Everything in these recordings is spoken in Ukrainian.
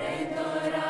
Redentora.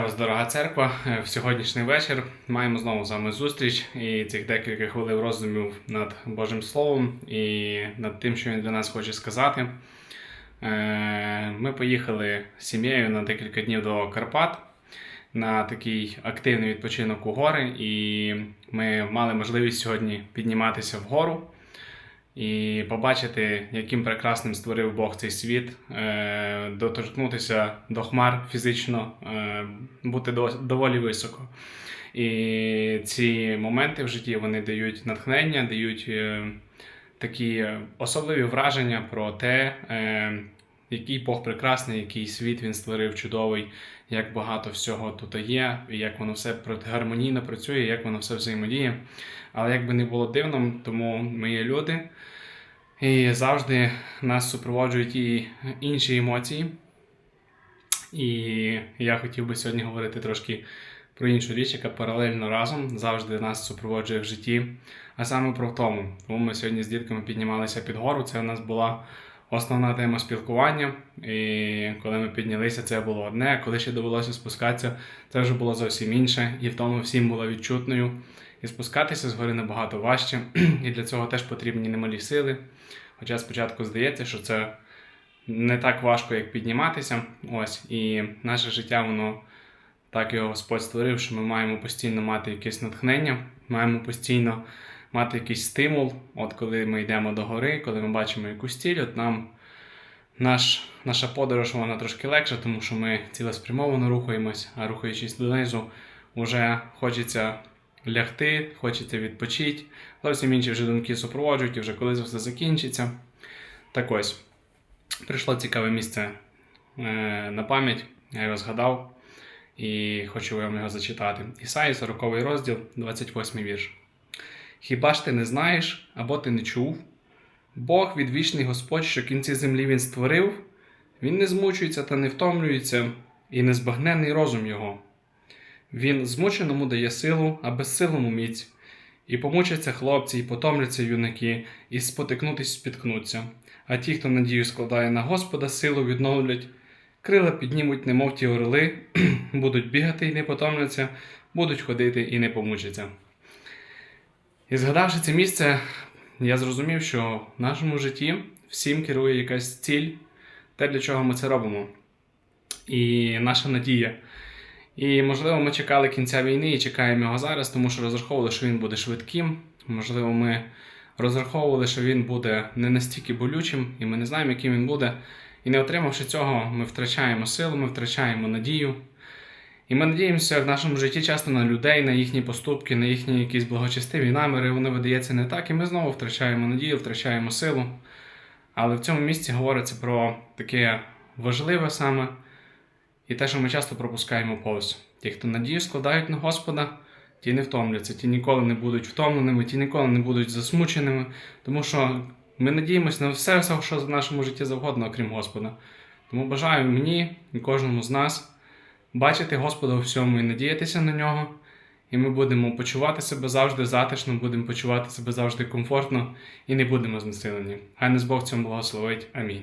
Вітаю вас, дорога церква. Е, В сьогоднішній вечір маємо знову з вами зустріч і цих декілька хвилин роздумів над Божим Словом і над тим, що він для нас хоче сказати. Е, Ми поїхали з сім'єю на декілька днів до Карпат на такий активний відпочинок у гори, і ми мали можливість сьогодні підніматися вгору і побачити, яким прекрасним створив Бог цей світ, е, доторкнутися до хмар фізично, е, бути до- доволі високо. І ці моменти в житті вони дають натхнення, дають е, такі особливі враження про те, який Бог прекрасний, який світ він створив чудовий, як багато всього тут є, і як воно все гармонійно працює, як воно все взаємодіє. Але як би не було дивно, тому ми є люди, і завжди нас супроводжують і інші емоції. І я хотів би сьогодні говорити трошки про іншу річ, яка паралельно разом завжди нас супроводжує в житті, а саме про втому. Тому ми сьогодні з дітками піднімалися під гору. Це у нас була основна тема спілкування. І коли ми піднялися, це було одне. а Коли ще довелося спускатися, це вже було зовсім інше. І в тому всім була відчутною. І спускатися з гори набагато важче. І для цього теж потрібні немалі сили. Хоча спочатку здається, що це не так важко, як підніматися. Ось, і наше життя, воно так його Господь створив, що ми маємо постійно мати якесь натхнення, маємо постійно мати якийсь стимул. От коли ми йдемо до гори, коли ми бачимо якусь ціль, от нам наш, наша подорож вона трошки легша, тому що ми цілеспрямовано рухаємось, а рухаючись донизу, вже хочеться лягти, хочеться відпочити. Зовсім інші вже думки супроводжують, і вже коли це все закінчиться. Так ось, прийшло цікаве місце е, на пам'ять, я його згадав і хочу вам його зачитати. Ісаї, 40 розділ, 28 вірш. Хіба ж ти не знаєш або ти не чув? Бог, відвічний Господь, що кінці землі Він створив, Він не змучується та не втомлюється, і незбагненний розум Його. Він змученому дає силу, а безсилому міць. І помучаться хлопці, і потомляться юнаки, і спотикнутись спіткнуться. А ті, хто надію складає на Господа, силу відновлять, крила піднімуть, немов ті орли, будуть бігати і не потомляться, будуть ходити і не помучаться. І згадавши це місце, я зрозумів, що в нашому житті всім керує якась ціль, те, для чого ми це робимо. І наша надія. І, можливо, ми чекали кінця війни і чекаємо його зараз, тому що розраховували, що він буде швидким. Можливо, ми розраховували, що він буде не настільки болючим, і ми не знаємо, яким він буде. І не отримавши цього, ми втрачаємо силу, ми втрачаємо надію. І ми надіємося в нашому житті часто на людей, на їхні поступки, на їхні якісь благочестиві наміри. Воно видається не так, і ми знову втрачаємо надію, втрачаємо силу. Але в цьому місці говориться про таке важливе саме і те, що ми часто пропускаємо повз. Ті, хто надію складають на Господа, ті не втомляться, ті ніколи не будуть втомленими, ті ніколи не будуть засмученими, тому що ми надіємося на все, все, що в нашому житті завгодно, окрім Господа. Тому бажаю мені і кожному з нас бачити Господа у всьому і надіятися на нього. І ми будемо почувати себе завжди затишно, будемо почувати себе завжди комфортно і не будемо знесилені. Хай нас Бог цьому благословить. Амінь.